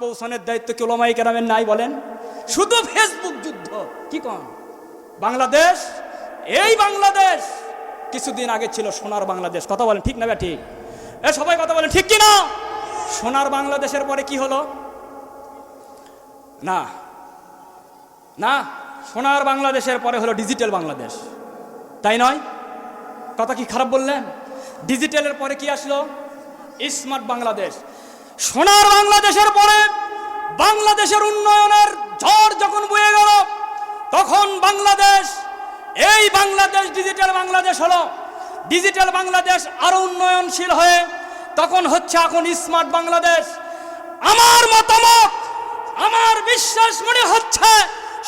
পৌঁছানোর দায়িত্ব কি ওলামাই কেরামের নাই বলেন? শুধু ফেসবুক যুদ্ধ। কি কন? বাংলাদেশ? এই বাংলাদেশ! কিছুদিন আগে ছিল সোনার বাংলাদেশ। কথা বলেন, ঠিক না ঠিক। এ, সবাই কথা বলেন, ঠিক কি না সোনার বাংলাদেশের পরে কি হলো? না। না, সোনার বাংলাদেশের পরে হলো ডিজিটাল বাংলাদেশ। তাই নয়? কথা কি খারাপ বললেন? ডিজিটালের পরে কি আসলো? স্মার্ট বাংলাদেশ। সোনার বাংলাদেশের পরে বাংলাদেশের উন্নয়নের ঝড় যখন বয়ে গেল, তখন বাংলাদেশ, এই বাংলাদেশ ডিজিটাল বাংলাদেশ হলো। ডিজিটাল বাংলাদেশ আরও উন্নয়নশীল হয়ে তখন হচ্ছে এখন স্মার্ট বাংলাদেশ। আমার মতামত, আমার বিশ্বাস মনে হচ্ছে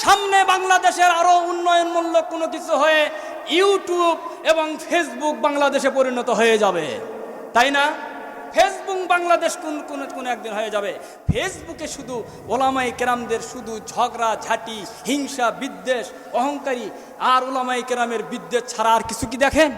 সামনে বাংলাদেশের আরও উন্নয়নমূলক কোনো কিছু হয়ে ইউটিউব এবং ফেসবুক বাংলাদেশে পরিণত হয়ে যাবে। তাই না? ফেসবুক বাংলাদেশ কোন কোন কোন একদিন হয়ে যাবে। ফেসবুকে শুধু ওলামাই কেরামদের শুধু ঝগড়া, ঝাঁটি, হিংসা, বিদ্বেষ, অহংকারী আর ওলামাই কেরামের বিদ্বেষ ছাড়া আর কিছু কি দেখেন?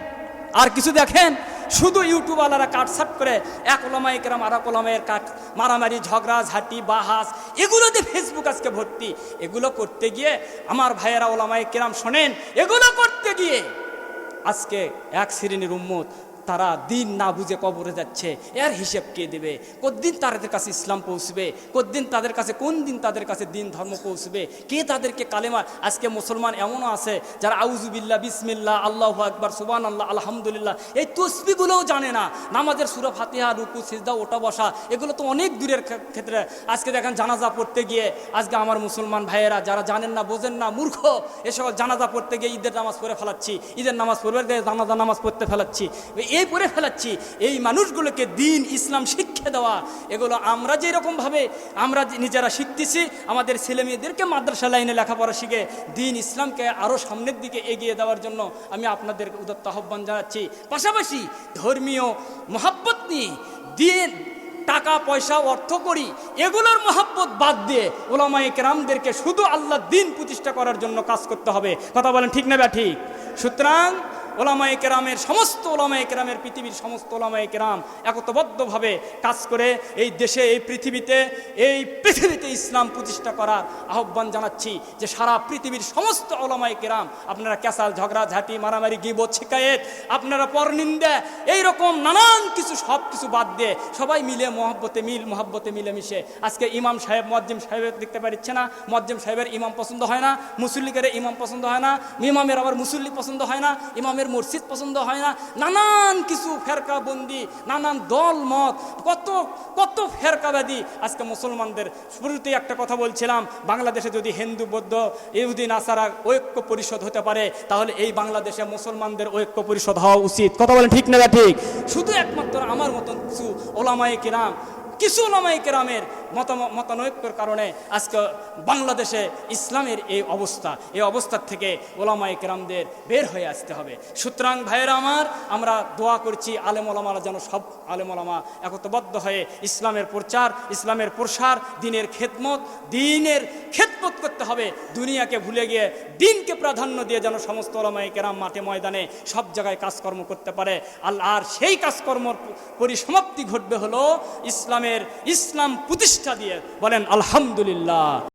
আর কিছু দেখেন? শুধু ইউটিউবওয়ালারা কাটসাট করে এক ওলামাই কেরাম আর এক ওলামাইয়ের কাট মারামারি, ঝগড়া, ঝাঁটি, বাহাস এগুলোতে ফেসবুক আজকে ভর্তি। এগুলো করতে গিয়ে আমার ভাইয়েরা ওলামাই কেরাম শোনেন, এগুলো করতে গিয়ে আজকে এক শ্রেণির উম্মত তারা দিন না বুঝে কবরে যাচ্ছে। এর হিসেব কে দেবে? কতদিন তাদের কাছে ইসলাম পৌঁছবে? কতদিন তাদের কাছে, কোন দিন তাদের কাছে দিন ধর্ম পৌঁছবে? কে তাদেরকে কালেমা? আজকে মুসলমান এমনও আছে যারা আউজুবিল্লা বিসমিল্লা আল্লাহ আকবার সুবান আল্লাহ আলহামদুলিল্লাহ, এই তসবিগুলোও জানে না। নামাজের সুরা ফাতিহা, রুকু, সিজদা ওটা বসা, এগুলো তো অনেক দূরের ক্ষেত্রে। আজকে দেখেন জানাজা পড়তে গিয়ে, আজকে আমার মুসলমান ভাইয়েরা যারা জানেন না, বোঝেন না, মূর্খ এসব জানাজা পড়তে গিয়ে ঈদের নামাজ পড়ে ফেলাচ্ছি। ঈদের নামাজ পড়বে, জানাজা নামাজ পড়তে ফেলাচ্ছি। এই পড়ে ফেলাচ্ছি। এই মানুষগুলোকে দিন ইসলাম শিক্ষা দেওয়া, এগুলো আমরা যেরকমভাবে আমরা নিজেরা শিখতেছি, আমাদের ছেলে মেয়েদেরকে মাদ্রাসা লাইনে লেখাপড়া শিখে দিন ইসলামকে আরও সামনের দিকে এগিয়ে দেওয়ার জন্য আমি আপনাদের উদত্ত আহ্বান জানাচ্ছি। পাশাপাশি ধর্মীয় মহাব্বত নিয়ে দিন, টাকা, পয়সা, অর্থ করি, এগুলোর মহাব্বত বাদ দিয়ে ওলামাই কেরামদেরকে শুধু আল্লাহ দিন প্রতিষ্ঠা করার জন্য কাজ করতে হবে। কথা বলেন ঠিক না ব্যা ঠিক? সুতরাং ওলামাই কেরামের সমস্ত ওলামাই কেরামের পৃথিবীর সমস্ত ওলামাই কেরাম একতবদ্ধভাবে কাজ করে এই দেশে, এই পৃথিবীতে এই পৃথিবীতে ইসলাম প্রতিষ্ঠা করার আহ্বান জানাচ্ছি যে সারা পৃথিবীর সমস্ত ওলামাই কেরাম, আপনারা ক্যাসাল, ঝগড়া, ঝাঁটি, মারামারি, গিবত, শিকায়েত, আপনারা পরনিন্দা, এইরকম নানান কিছু, সব কিছু বাদ দিয়ে সবাই মিলে মহব্বতে মিল, মহব্বতে মিলেমিশে। আজকে ইমাম সাহেব মজ্জিম সাহেবের দেখতে পারিচ্ছে না মজ্জিম সাহেবের ইমাম পছন্দ হয় না মুসল্লিকের ইমাম পছন্দ হয় না, ইমামের আবার মুসল্লি পছন্দ হয় না, ইমামের মসজিদ পছন্দ হয় না, নানান কিছু ফেরকা বন্দি নানান দল, মত, কত কত ফেরকাবাদী। আজকে মুসলমানদের শুরুতে একটা কথা বলছিলাম, বাংলাদেশে যদি হিন্দু, বৌদ্ধ ইহুদিন আসারা ঐক্য পরিষদ হতে পারে, তাহলে এই বাংলাদেশে মুসলমানদের ঐক্য পরিষদ হওয়া উচিত। কথা বলেন ঠিক না ঠিক? শুধু একমাত্র আমার মতন কিছু ওলামায়ে কিরাম, কিছু ওলামাই কেরামের মত মতানৈক্যর কারণে আজকে বাংলাদেশে ইসলামের এই অবস্থা, এই অবস্থার থেকে ওলামাই কেরামদের বের হয়ে আসতে হবে। সুতরাং ভাইয়েরা আমার, আমরা দোয়া করছি আলেম ওলামারা যেন সব আলেম ওলামা একতবদ্ধ হয়ে ইসলামের প্রচার, ইসলামের প্রসার, দিনের খেদমত দিনের খেদমত করতে হবে। দুনিয়াকে ভুলে গিয়ে দিনকে প্রাধান্য দিয়ে যেন সমস্ত ওলামাই কেরাম মাঠে ময়দানে সব জায়গায় কাজকর্ম করতে পারে। আর সেই কাজকর্মর পরিসমাপ্তি ঘটবে হলো ইসলামের ইসলাম প্রতিষ্ঠা দিয়ে বলেন আলহামদুলিল্লাহ।